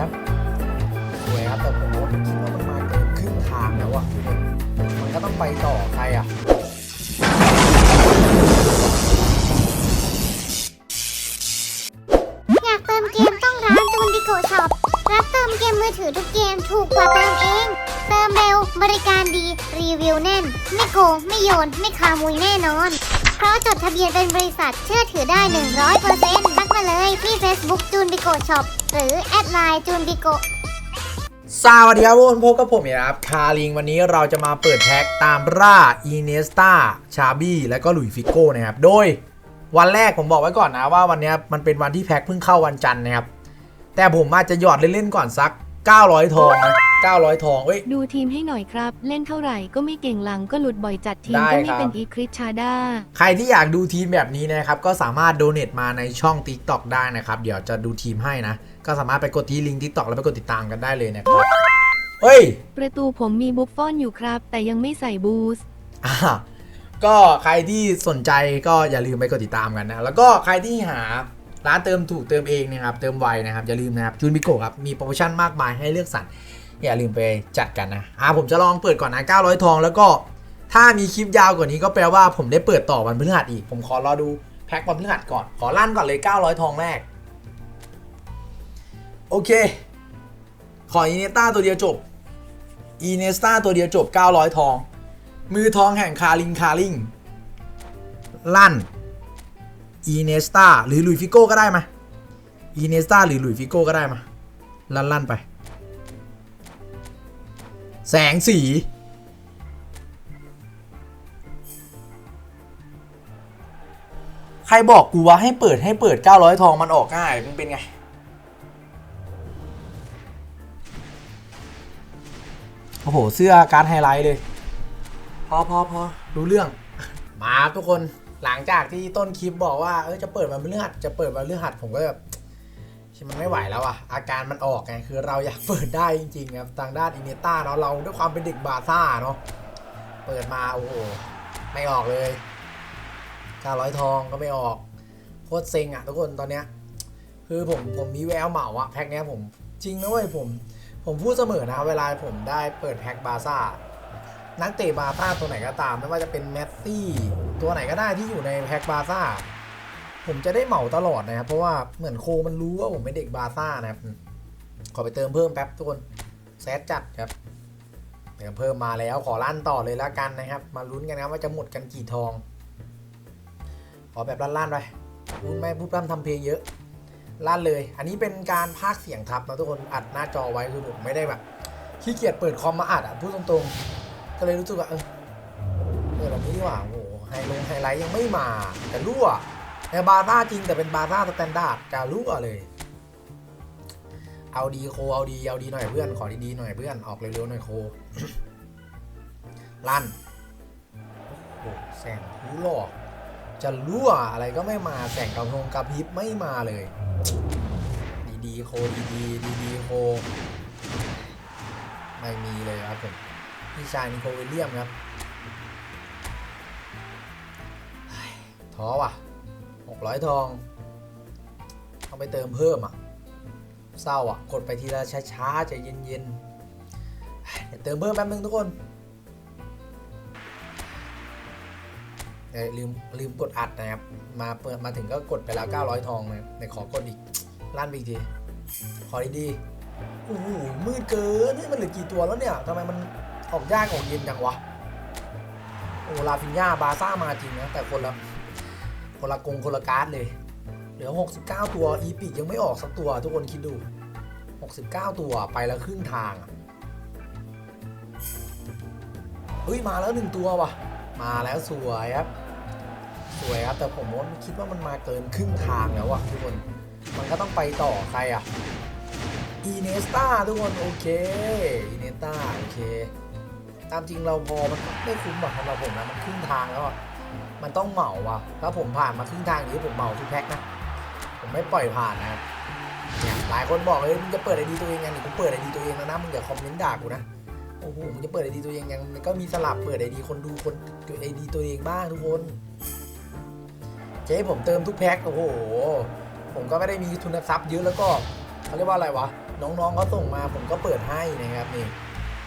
ครับสวยครับแต่ผมว่าคิดว่ามันมาเกินครึ่งทางแล้วอะมันก็ต้องไปต่อใครอะอยากเติมเกมต้องร้านจูนดิโกช็อปรับเติมเกมมือถือทุกเกมถูกกว่าเติมเอง เติมเร็วบริการดีรีวิวแน่น ไม่โกงไม่โยน ไม่คามุยแน่นอน เพราะจดทะเบียนเป็นบริษัทเชื่อถือได้ 100%ทัก มาเลยที่ Facebook จูนดิโกช็อปหรือแอดไลน์จูนดิโกสวัสดีครับทุกคนพบกับผมนะครับคาริงวันนี้เราจะมาเปิดแพ็คตามร่าอีเนสตาชาบี้และก็หลุยฟิโก้นะครับ โดยวันแรกผมบอกไว้ก่อนนะว่าวันนี้มันเป็นวันที่แพ็คเพิ่งเข้าวันจันทร์นะครับ แต่ผมอาจจะหยอดเล่นๆก่อนสัก 900 ทองนะ 900 ทองเอ้ย ดูทีมให้หน่อยครับ เล่นเท่าไหร่ก็ไม่เก่งหลังก็หลุดบ่อยจัดทีมได้ก็ไม่ครับ เป็นอีคริสชาดาใครที่อยากดูทีมแบบนี้นะครับก็สามารถโดเน a มาในช่อง TikTok ได้นะครับเดี๋ยวจะดูทีมให้นะ ก็สามารถไปกดที่ลิงก์ TikTok แล้วไปกดติดตามกันได้เลยนะครับเฮ้ย ประตูผมมีบุฟฟอนอยู่ครับ แต่ยังไม่ใส่บูสต์อ่าก็ใครที่สนใจก็อย่าลืมไปกดติดตามกันนะ แล้วก็ใครที่หาร้านเติมถูกเติมเองนะครับ เติมไวนะครับ อย่าลืมนะครับจูนบิโกครับ มีโปรโมชั่นมากมายให้เลือกสรร อย่าลืมไปจัดกันนะอ่าผมจะลองเปิดก่อนนะ 900 ทอง แล้วก็ถ้ามีคลิปยาวกว่านี้ก็แปลว่าผมได้เปิดต่อวันพฤหัสอีก ผมขอรอดูแพ็ควันพฤหัสก่อน ขอลั่นก่อนเลย 900 ทองแรก โอเค ขออีเนต้าตัวเดียวจบ อีเนสตาตัวเดียวจบ 900 ทอง มือทองแห่งคาริงคาริงลั่น อีเนสตาหรือลุยฟิโก้ก็ได้มาอีเนสตาหรือลุยฟิโก้ก็ได้มาลั่นลั่นไป แสงสี ใครบอกกูว่าให้เปิดให้เปิด 900 ทองมันออกง่ายมึงเป็นไง โอ้โห เสื้อการดไฮไลท์เลย พอพอพอรู้เรื่อง มาทุกคนหลังจากที่ต้นคลิปบอกว่า เออจะเปิดวันพฤหัสจะเปิดวันพฤหัสผมก็แบบ มันไม่ไหวแล้วอะอาการมันออกไง คือเราอยากเปิดได้จริงๆครับ ทางด้านอินเนต้าเนาะ เราด้วยความเป็นเด็กบาซ่าเนาะ เปิดมาโอ้โห ไม่ออกเลย900ทองก็ไม่ออก โคตรเซ็งอะทุกคนตอนเนี้ย คือผมผมมีแววเหมาอะแพ็คเนี้ยผมจริงนะเว้ยผม ผมพูดเสมอนะเวลาผมได้เปิดแพ็คบาซ่านักเตะบาซ่าตัวไหนก็ตาม ไม่ว่าจะเป็นแมสซี่ตัวไหนก็ได้ที่อยู่ในแพ็คบาซ่า ผมจะได้เหมาตลอดนะครับ เพราะว่าเหมือนโคมันรู้ว่าผมเป็นเด็กบาซ่านะครับ ขอไปเติมเพิ่มแป๊บทุกคนแซดจัดครับเติมเพิ่มมาแล้วขอลั่นต่อเลยแล้วกันนะครับ มาลุ้นกันนะครับว่าจะหมดกันกี่ทอง ขอแบบลั่นๆไปพูดไม่พูดพร่ำทำเพลงเยอะลั่นเลย อันนี้เป็นการพากเสียงทับนะทุกคนอัดหน้าจอไว้คือผมไม่ได้แบบขี้เกียจเปิดคอมมาอัดอะพูดตรงๆ ก็เลยรู้สึกว่าเออเปิดแบบนี้ดีกว่าโอ้โหไฮลไฮไลท์ยังไม่มาแต่รั่ว แต่บาซ่าจริงแต่เป็นบาซ่าสแตนดาร์ดจะรั่วเลย เอาดีโคเอาดีเอาดีหน่อยเพื่อนขอดีๆหน่อยเพื่อนออกเร็วๆหน่อยโคลั่นโอ้โหแสงหูหลอกจะรั่วอะไรก็ไม่มาแสงกระพงกระพริบไม่มาเลย ดีๆโคดีดีดีๆโคไม่มีเลยครับผมพี่ชายนิโคลวิลเลียมครับท้อว่ะ หกร้อยทองต้องไปเติมเพิ่มอะเศร้าอะกดไปทีละช้าๆใจเย็นๆเเดี๋ยวเติมเพิ่มแป๊บนึงทุกคนเอ้ยลืมลืมกดอัดนะครับ มาเปิดมาถึงก็กดไปแล้ว 900 ทองนะครับในขอกดอีกลั่นไปอีกทีขอดีๆโอ้โหมืดเกินนี่มันเหลือกี่ตัวแล้วเนี่ยทำไมมันออกยากออกเย็นจังวะ โอ้ลาฟินยาบาซ่ามาจริงนะแต่คนละ คนละกงคนละการ์ดเลย เหลือ 69 ตัวอีพิกยังไม่ออกสักตัว ทุกคนคิดดู 69 ตัวไปแล้วครึ่งทางเฮ้ยมาแล้วหนึ่งตัวว่ะ มาแล้วสวยครับ สวยครับ แต่ผมว่าคิดว่ามันมาเกินครึ่งทางแล้วอะทุกคน มันก็ต้องไปต่อใครอะอีเนสตาทุกคนโอเคอีเนสตาโอเค ตามจริงเราพอมันไม่คุ้มหรอกสำหรับผมนะมันครึ่งทางแล้วอะ มันต้องเหมาอะถ้าผมผ่านมาครึ่งทางย่างนี้ผมเหมาทุกแพ็คนะผมไม่ปล่อยผ่านนะครับเนี่ยหลายคนบอกเลยมึงจะเปิดไอดีตัวเองยังนี่กูเปิดไอดีตัวเองแล้วนะมึงอย่าคอมเมนต์ด่ากูนะโอ้โหมึงจะเปิดไอดีตัวเองยังมันก็มีสลับเปิดไอดีคนดูคนไอดีตัวเองบ้างทุกคนเจ๊ผมเติมทุกแพ็คโอ้โหผมก็ไม่ได้มีทุนทรัพย์เยอะแล้วก็เขาเรียกว่าอะไรวะน้องๆเขาส่งมาผมก็เปิดให้นะครับนี่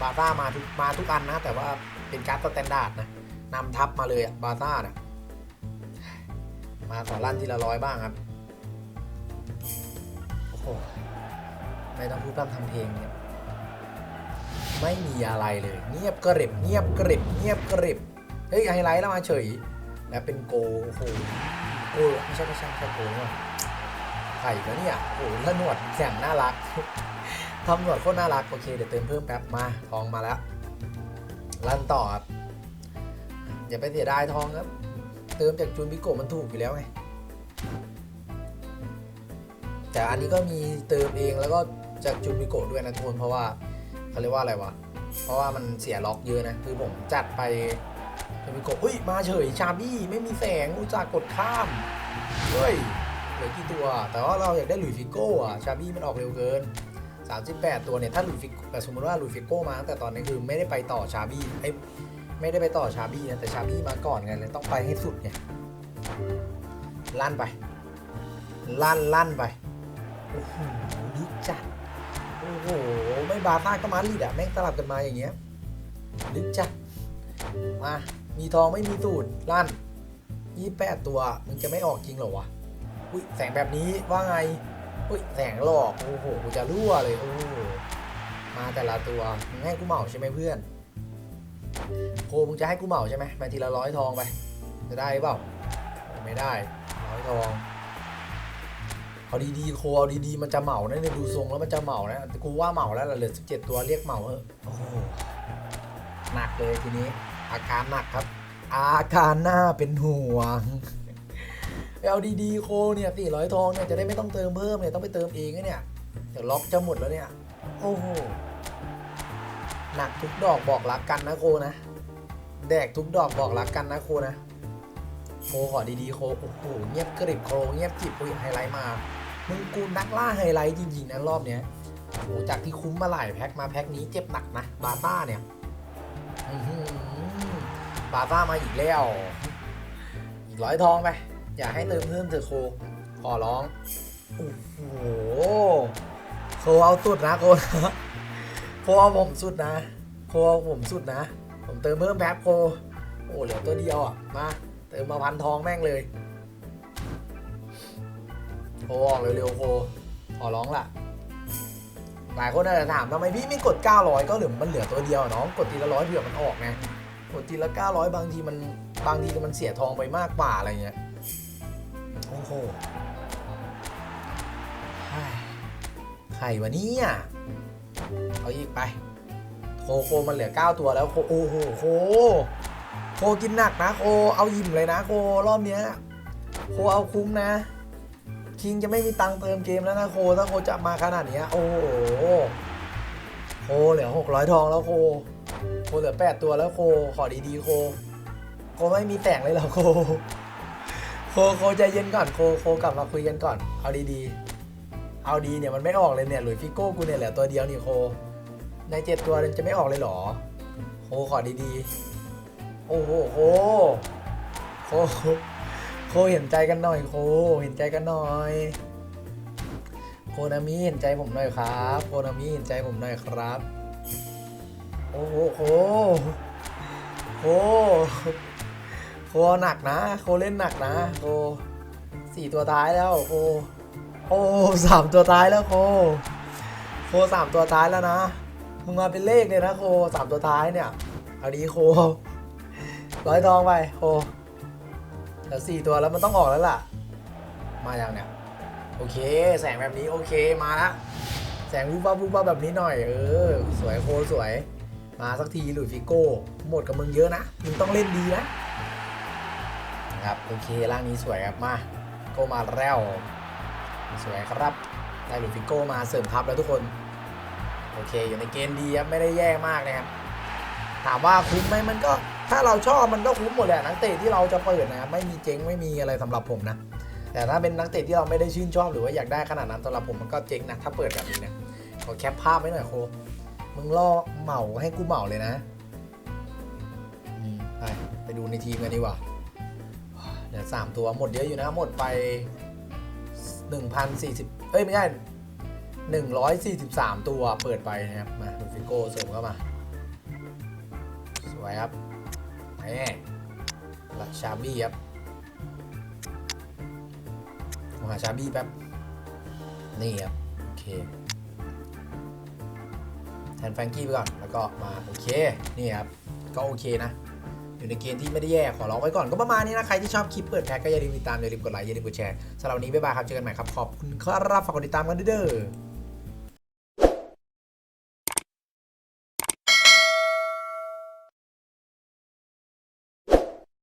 บาซ่ามาทุกมาทุกอันนะ แต่ว่าเป็นการ์ดสแตนดาร์ดนะนำทับมาเลยบาซ่าน่ะ มาขอลั่นทีละร้อยบ้างครับ โอ้โห ไม่ต้องพูดพร่ำทำเพลงเนี่ยไม่มีอะไรเลย เงียบกริบเงียบกริบเงียบกริบเฮ้ยไฮไลท์แล้วมาเฉย แล้วเป็นโกโอ้โหโอ้ไม่ใช่ไม่ใช่ไม่ใช่โกนี่หว่าไข่แล้วเนี่ยโอ้โหแล้วหนวดแข็งน่ารักทำหนวดโคตรน่ารักโอเคเดี๋ยวเติมเพิ่มแป๊บมาทองมาแล้วลั่นต่อครับอย่าไปเสียดายทองครับ เติมจากจูนบิโกมันถูกอยู่แล้วไง แต่อันนี้ก็มีเติมเองแล้วก็จากจูนบิโกด้วยนะทุกคนเพราะว่าเขาเรียกว่าอะไรวะ เพราะว่ามันเสียล็อกเยอะนะ คือผมจัดไปจูนบิโกอุ้ย มาเฉยชาบี้ไม่มีแสงอุตส่ากดข้าม เฮ้ยเหลือกี่ตัว แต่ว่าเราอยากได้หลุยฟิโก้อะชาบี้มันออกเร็วเกิน 38 ตัวเนี่ยถ้าหลุยฟิโก้แต่สมมติว่าหลุยฟิโก้มาตั้งแต่ตอนนี้คือไม่ได้ไปต่อชาบี้ไอ ไม่ได้ไปต่อชาบี้นะแต่ชาบี้มาก่อนไงเลยต้องไปให้สุดไงลั่นไป ลั่นลั่นไปโอ้โหดิจัดโอ้โหไม่บาซ่าก็มาลีดอะแม่งสลับกันมาอย่างเงี้ยลึกจัดมามีทองไม่มีสูตรลั่น28ตัวมึงจะไม่ออกจริงเหรอวะอุ้ยแสงแบบนี้ว่าไงอุ้ยแสงหลอกโอ้โหกูจะรั่วเลยโอ้มาแต่ละตัวมึงให้กูเหมาใช่ไหมเพื่อน โคมึงจะให้กูเหมาใช่ไหมมาทีละร้อยทองไป จะได้เปล่า ไม่ได้ร้อยทองเอาดีๆโคเอาดีๆมันจะเหมานะเนี่ยดูทรงแล้วมันจะเหมานะแต่กูว่าเหมาแล้วล่ะเหลือสิบเจ็ดตัวเรียกเหมาเถอะโอ้โหหนักเลยทีนี้ อาการหนักครับ อาการหน้าเป็นห่วงเอาดีๆโคเนี่ยสี่ร้อยทองเนี่ยจะได้ไม่ต้องเติมเพิ่มเนี่ยต้องไปเติมเองเนี่ยเดี๋ยวล็อกจะหมดแล้วเนี่ย โอ้โห หนักทุกดอกบอกรักกันนะโคนะ แดกทุกดอกบอกรักกันนะโคนะ โคขอดีๆโคโอ้โหเงียบกริบโคเงียบจิบอุ้ยไฮไลท์มา มึงกูนักล่าไฮไลท์จริงๆนะรอบเนี้ยโอ้โหจากที่คุ้มมาหลายแพ็คมาแพ็คนี้เจ็บหนักนะบาต้าเนี่ยบาต้ามาอีกแล้ว อีกร้อยทองไป อยากให้เติมเพิ่มเถอะโคขอร้อง โอ้โหโคเอาสุดนะโคนะ โคผมสุดนะ โคผมสุดนะ ผมเติมเพิ่มแป๊บโค โอ้เหลือตัวเดียวอะ มา เติมมาพันทองแม่งเลยโคออกเร็วๆโค ขอร้องล่ะ หลายคนอาจจะถามทำไมพี่ไม่กด 900 ก็เหลือมันเหลือตัวเดียวน้อง กดทีละร้อยเผื่อมันออกไง กดทีละ 900 บางทีมันบางทีมันเสียทองไปมากกว่าอะไรเงี้ย โอ้โหใครวะเนี่ย เอาอีกไป โคโคมันเหลือ 9 ตัวแล้วโคโอ้โหโคโคกินหนักนะโคเอายิ้มเลยนะโครอบเนี้ยโคเอาคุ้มนะ คิงจะไม่มีตังค์เติมเกมแล้วนะโคถ้าโคจะมาขนาดเนี้ยโอ้โหโคเหลือ 600 ทองแล้วโคโคเหลือ 8 ตัวแล้วโคขอดีๆโคโคไม่มีแต่งเลยเหรอโคโคโคใจเย็นก่อนโคโคกลับมาคุยกันก่อนเอาดีๆ เอาดีเนี่ยมันไม่ออกเลยเนี่ยหลุยฟิโก้กูเนี่ยเหลือตัวเดียวนี่โค ในเจ็ดตัวจะไม่ออกเลยเหรอโคขอดีๆ โอ้โหโคโคโคเห็นใจกันหน่อยโคเห็นใจกันหน่อยโคนามิเห็นใจผมหน่อยครับโคนามิเห็นใจผมหน่อยครับ โอ้โหโคโคโคหนักนะ โคเล่นหนักนะโคสี่ตัวท้ายแล้วโค โอ้สามตัวท้ายแล้วโค โคสามตัวท้ายแล้วนะ มึงมาเป็นเลขเลยนะโคสามตัวท้ายเนี่ยเอาดีโคร้อยทองไปโคเหลือสี่ตัวแล้วมันต้องออกแล้วล่ะ มาอย่างเนี่ย โอเค แสงแบบนี้โอเคมาละแสงวูบวับวูบวับแบบนี้หน่อย เออ สวยโคสวย มาสักทีหลุยส์ฟิโก้ หมดกับมึงเยอะนะ มึงต้องเล่นดีนะนะครับ โอเค ร่างนี้สวยครับ มา โกมาแล้ว สวยครับได้หลุยส์ฟิโก้มาเสริมทัพแล้วทุกคน โอเค อยู่ในเกณฑ์ดีครับไม่ได้แย่มากนะครับ ถามว่าคุ้มไหมมันก็ ถ้าเราชอบมันก็คุ้มหมดแหละนักเตะที่เราจะเปิดนะครับไม่มีเจ๊งไม่มีอะไรสำหรับผมนะ แต่ถ้าเป็นนักเตะที่เราไม่ได้ชื่นชอบหรือว่าอยากได้ขนาดนั้นสำหรับผมมันก็เจ๊งนะถ้าเปิดแบบนี้นะขอแคปภาพไว้หน่อยโคมึงล่อเหมาให้กูเหมาเลยนะไปไปดูในทีมกันดีกว่าเหลือสามตัวหมดเยอะอยู่นะหมดไป หนึ่งพันสี่สิบเอ้ย ไม่ใช่ 143 ตัวเปิดไปนะครับ มาดูฟิโก้เสริมเข้ามา สวยครับแหมลักชาบี้ครับมหาชาบี้แป๊บ นี่ครับ โอเคแทนแฟงกี้ไปก่อน แล้วก็มา โอเค นี่ครับ ก็โอเคนะ อยู่ในเกณฑ์ที่ไม่ได้แย่ขอร้องไว้ก่อนก็ประมาณนี้นะ ใครที่ชอบคลิปเปิดแพ็กก็อย่าลืมติดตามอย่าลืมกดไลค์อย่าลืมกดแชร์สำหรับวันนี้บ๊ายบายครับเจอกันใหม่ครับขอบคุณครับฝากกดติดตามกันด้วยเด้อ